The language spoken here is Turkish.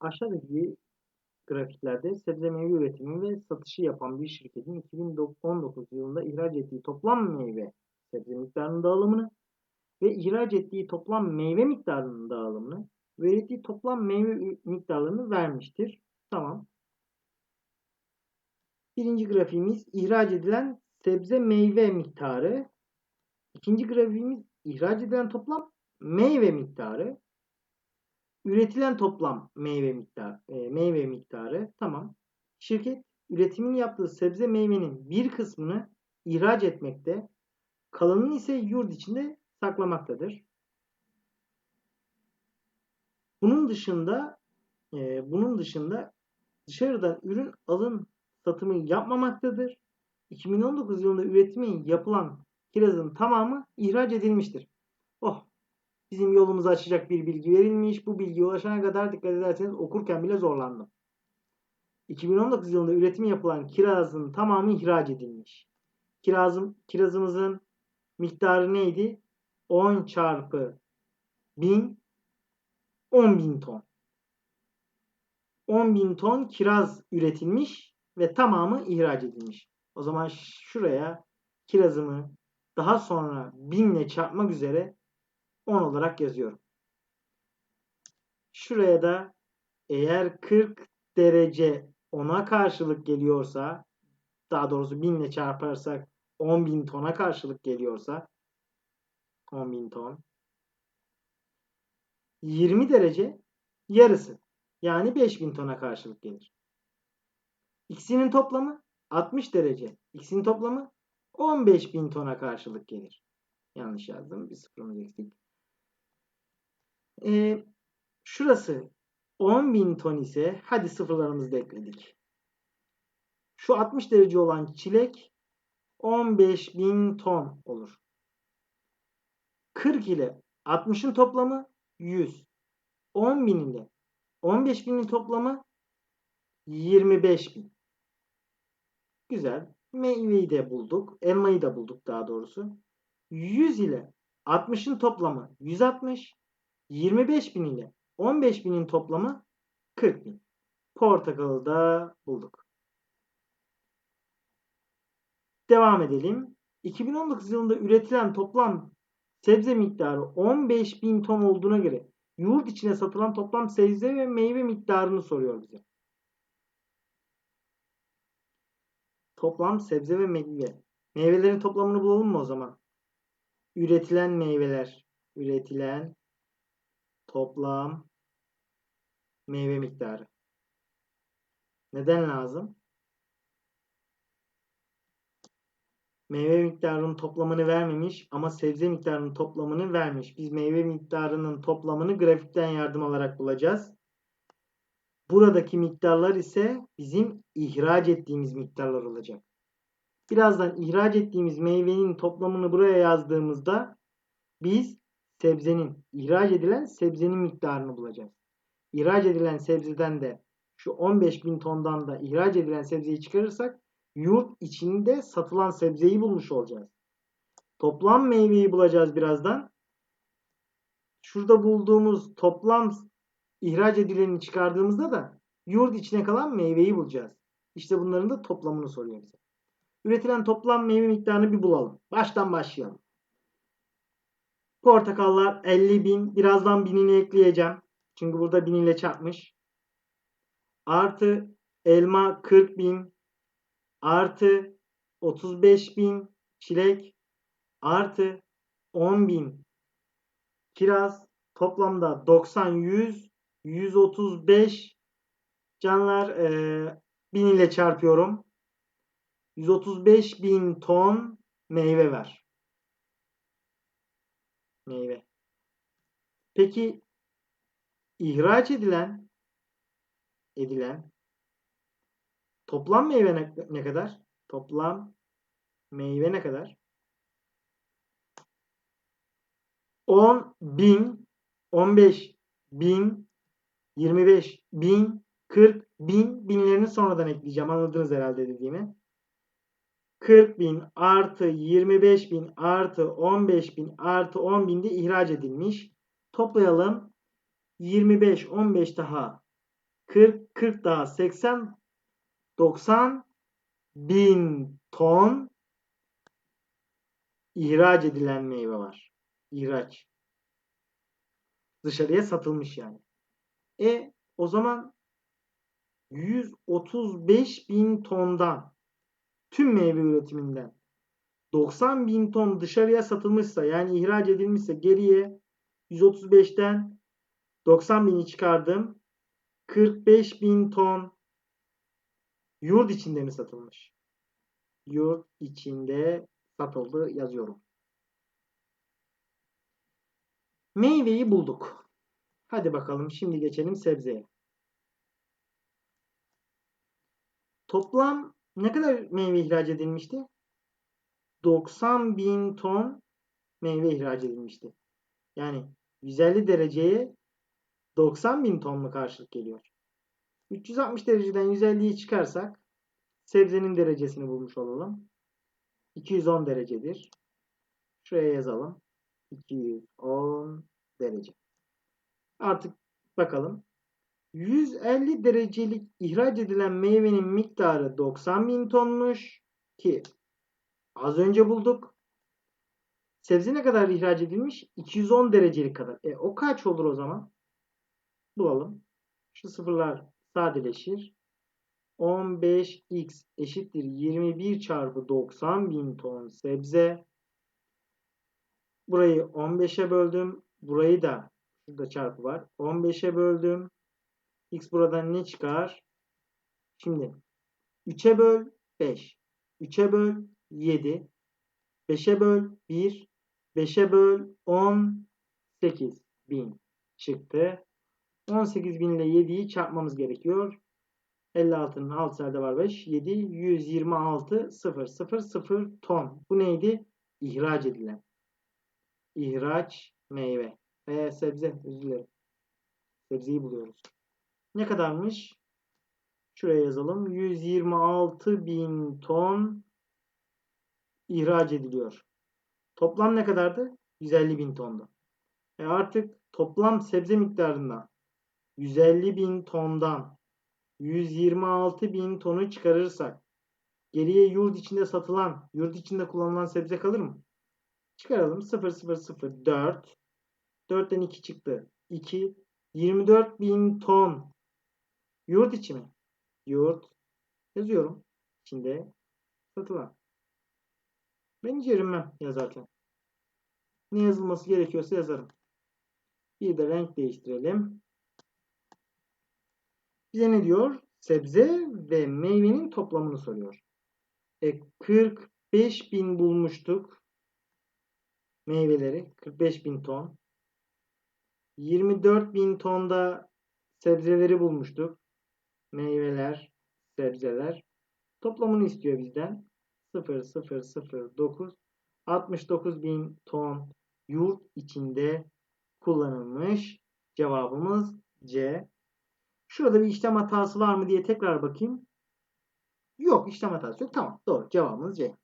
Aşağıdaki grafiklerde sebze meyve üretimi ve satışı yapan bir şirketin 2019 yılında ihraç ettiği toplam meyve sebze miktarının dağılımını ve ihraç ettiği toplam meyve miktarının dağılımını ürettiği toplam meyve miktarlarını vermiştir. Tamam. Birinci grafiğimiz ihraç edilen sebze meyve miktarı. İkinci grafiğimiz ihraç edilen toplam meyve miktarı. Üretilen toplam meyve miktarı, meyve miktarı. Tamam. Şirket üretimini yaptığı sebze meyvenin bir kısmını ihraç etmekte, kalanını ise yurt içinde saklamaktadır. Bunun dışında e, bunun dışında dışarıdan ürün alım satımı yapmamaktadır. 2019 yılında üretimi yapılan kirazın tamamı ihraç edilmiştir. Oh, bizim yolumuzu açacak bir bilgi verilmiş. Bu bilgiye ulaşana kadar dikkat ederseniz okurken bile zorlandım. 2019 yılında üretimi yapılan kirazın tamamı ihraç edilmiş. Kirazın, kirazımızın miktarı neydi? 10 çarpı 1000 10.000 ton. 10.000 ton kiraz üretilmiş ve tamamı ihraç edilmiş. O zaman şuraya kirazımı daha sonra 1000 ile çarpmak üzere 10 olarak yazıyorum. Şuraya da eğer 40 derece 10'a karşılık geliyorsa daha doğrusu 1000 ile çarparsak 10.000 tona karşılık geliyorsa 10.000 ton 20 derece yarısı yani 5000 tona karşılık gelir. İkisinin toplamı 60 derece. İkisinin toplamı 15.000 tona karşılık gelir. Yanlış yazdım. Bir sıfırımız eksik. Ee, şurası 10.000 ton ise hadi sıfırlarımızı da ekledik. Şu 60 derece olan çilek 15.000 ton olur. 40 ile 60'ın toplamı 100. 10.000 ile 15.000'in toplamı 25.000. Güzel. Meyveyi de bulduk. Elmayı da bulduk daha doğrusu. 100 ile 60'ın toplamı 160. 25.000 ile 15.000'in toplamı 40.000. Portakalı da bulduk. Devam edelim. 2019 yılında üretilen toplam sebze miktarı 15.000 ton olduğuna göre yurt içine satılan toplam sebze ve meyve miktarını soruyor bize. Toplam sebze ve meyve. Meyvelerin toplamını bulalım mı o zaman? Üretilen meyveler. Üretilen toplam meyve miktarı. Neden lazım? Meyve miktarının toplamını vermemiş ama sebze miktarının toplamını vermiş. Biz meyve miktarının toplamını grafikten yardım alarak bulacağız. Buradaki miktarlar ise bizim ihraç ettiğimiz miktarlar olacak. Birazdan ihraç ettiğimiz meyvenin toplamını buraya yazdığımızda biz sebzenin, ihraç edilen sebzenin miktarını bulacağız. İhraç edilen sebzeden de şu 15.000 tondan da ihraç edilen sebzeyi çıkarırsak yurt içinde satılan sebzeyi bulmuş olacağız. Toplam meyveyi bulacağız birazdan. Şurada bulduğumuz toplam ihraç edileni çıkardığımızda da yurt içine kalan meyveyi bulacağız. İşte bunların da toplamını soruyor bize. Üretilen toplam meyve miktarını bir bulalım. Baştan başlayalım. Portakallar 50 bin. Birazdan binini ekleyeceğim. Çünkü burada bin ile çarpmış. Artı elma 40 bin. Artı 35 bin çilek. Artı 10 bin kiraz. Toplamda 90, 100, 135 canlar e, 1000 ile çarpıyorum. 135 bin ton meyve var. Meyve. Peki ihraç edilen edilen toplam meyve ne, ne kadar? Toplam meyve ne kadar? 10 bin, 15 bin, 25 bin, 40 bin, binlerini sonradan ekleyeceğim. Anladınız herhalde dediğimi. 40 bin artı 25 bin artı 15 bin artı 10 bin de ihraç edilmiş. Toplayalım. 25, 15 daha 40, 40 daha 80, 90 bin ton ihraç edilen meyve var. İhraç. Dışarıya satılmış yani. E o zaman 135 bin tondan tüm meyve üretiminden 90 bin ton dışarıya satılmışsa yani ihraç edilmişse geriye 135'ten 90 bini çıkardım. 45 bin ton yurt içinde mi satılmış? Yurt içinde satıldı yazıyorum. Meyveyi bulduk. Hadi bakalım şimdi geçelim sebzeye. Toplam ne kadar meyve ihraç edilmişti? 90 bin ton meyve ihraç edilmişti. Yani 150 dereceye 90 bin ton mu karşılık geliyor? 360 dereceden 150'yi çıkarsak sebzenin derecesini bulmuş olalım. 210 derecedir. Şuraya yazalım. 210 derece. Artık bakalım. 150 derecelik ihraç edilen meyvenin miktarı 90 bin tonmuş ki az önce bulduk. Sebze ne kadar ihraç edilmiş? 210 derecelik kadar. E o kaç olur o zaman? Bulalım. Şu sıfırlar sadeleşir. 15x eşittir 21 çarpı 90 bin ton sebze. Burayı 15'e böldüm. Burayı da şurada çarpı var. 15'e böldüm. X buradan ne çıkar? Şimdi 3'e böl 5. 3'e böl 7. 5'e böl 1. 5'e böl 18 bin çıktı. 18 bin ile 7'yi çarpmamız gerekiyor. 56'nın alt serde var 5. 7, 126, 0, 0, 0 ton. Bu neydi? İhraç edilen. İhraç meyve. E, sebze. Özür dilerim. Sebzeyi buluyoruz. Ne kadarmış? Şuraya yazalım. 126 bin ton ihraç ediliyor. Toplam ne kadardı? 150 bin tondu. E artık toplam sebze miktarından 150 bin tondan 126 bin tonu çıkarırsak geriye yurt içinde satılan, yurt içinde kullanılan sebze kalır mı? Çıkaralım. 0, 0, 0, 4. 4'ten 2 çıktı. 2. 24 bin ton. Yurt içi mi? Yurt. Yazıyorum. İçinde satılan. Ben hiç erinmem yazarken. Ne yazılması gerekiyorsa yazarım. Bir de renk değiştirelim. Bize ne diyor? Sebze ve meyvenin toplamını soruyor. E 45 bin bulmuştuk. Meyveleri. 45 bin ton. 24 bin tonda sebzeleri bulmuştuk. Meyveler, sebzeler. Toplamını istiyor bizden. 0, 0, 0, 9. 69 bin ton yurt içinde kullanılmış. Cevabımız C. Şurada bir işlem hatası var mı diye tekrar bakayım. Yok işlem hatası yok. Tamam doğru cevabımız C.